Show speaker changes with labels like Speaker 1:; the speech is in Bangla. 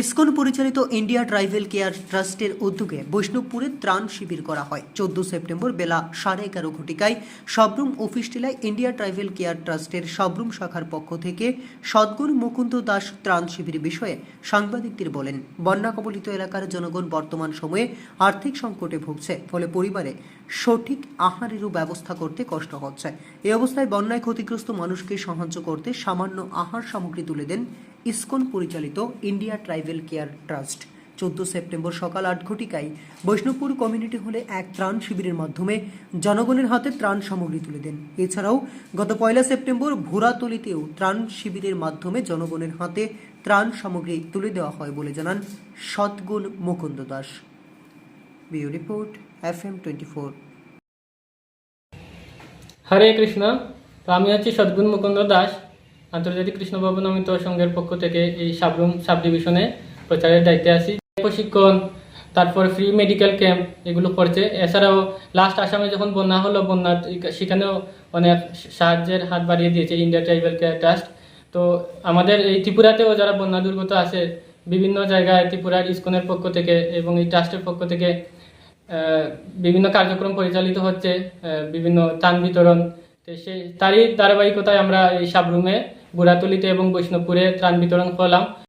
Speaker 1: ইসকন পরিচালিত ইন্ডিয়া ট্রাইবেল কেয়ার ট্রাস্টের উদ্যোগে বৈষ্ণবপুরে ত্রাণ শিবির করা হয়। চোদ্দ সেপ্টেম্বর বেলা সাড়ে এগারো ঘটিকায় সবরুম অফিস টিলায় ইন্ডিয়া ট্রাইবেল কেয়ার ট্রাস্টের সবরুম শাখার পক্ষ থেকে সদ্গুরু মুকুন্দ দাস ত্রাণ শিবির বিষয়ে সাংবাদিকদের বলেন, বন্যা কবলিত এলাকার জনগণ বর্তমান সময়ে আর্থিক সংকটে ভুগছে, ফলে পরিবারে সঠিক আহারেরও ব্যবস্থা করতে কষ্ট হচ্ছে। এই অবস্থায় বন্যায় ক্ষতিগ্রস্ত মানুষকে সাহায্য করতে সামান্য আহার সামগ্রী তুলে দেন ইসকন পরিচালিত ইন্ডিয়া ট্রাইবেল কেয়ার ট্রাস্ট চোদ্দ সেপ্টেম্বর সকাল আট ঘটিকায় বৈষ্ণবপুর কমিউনিটি হলে এক ত্রাণ শিবিরের মাধ্যমে জনগণের হাতে ত্রাণ সামগ্রী তুলে দেন। এছাড়াও গত পয়লা সেপ্টেম্বর ভোরাতলিতেও ত্রাণ শিবিরের মাধ্যমে জনগণের হাতে ত্রাণ সামগ্রী তুলে দেওয়া হয় বলে জানান Satgun Mukunda Das. Report F M twenty four.
Speaker 2: Hare Krishna আমি হচ্ছি সদ্গুণ মুকুন্দ দাস। আন্তর্জাতিক কৃষ্ণ ভবনমিত সংঘের পক্ষ থেকে এই সাবরুম সাব ডিভিশনে প্রচারের দায়িত্বে আছি। প্রশিক্ষণ তারপর ফ্রি মেডিকেল ক্যাম্প এগুলো করছে। এছাড়াও লাস্ট আসামে যখন বন্যা হলো, বন্যা সেখানেও অনেক সাহায্যের হাত বাড়িয়ে দিয়েছে ইন্ডিয়া ট্রাইবেল কেয়ার ট্রাস্ট তো আমাদের এই ত্রিপুরাতেও যারা বন্যা দুর্গত আছে, বিভিন্ন জায়গায় ত্রিপুরার ইস্কনের পক্ষ থেকে এবং এই ট্রাস্টের পক্ষ থেকে বিভিন্ন কার্যক্রম পরিচালিত হচ্ছে বিভিন্ন ত্রাণ বিতরণ। তো সেই তারই ধারাবাহিকতায় আমরা এই সাবরুমে বুড়াতলিতে এবং বৈষ্ণবপুরে ত্রাণ বিতরণ করলাম।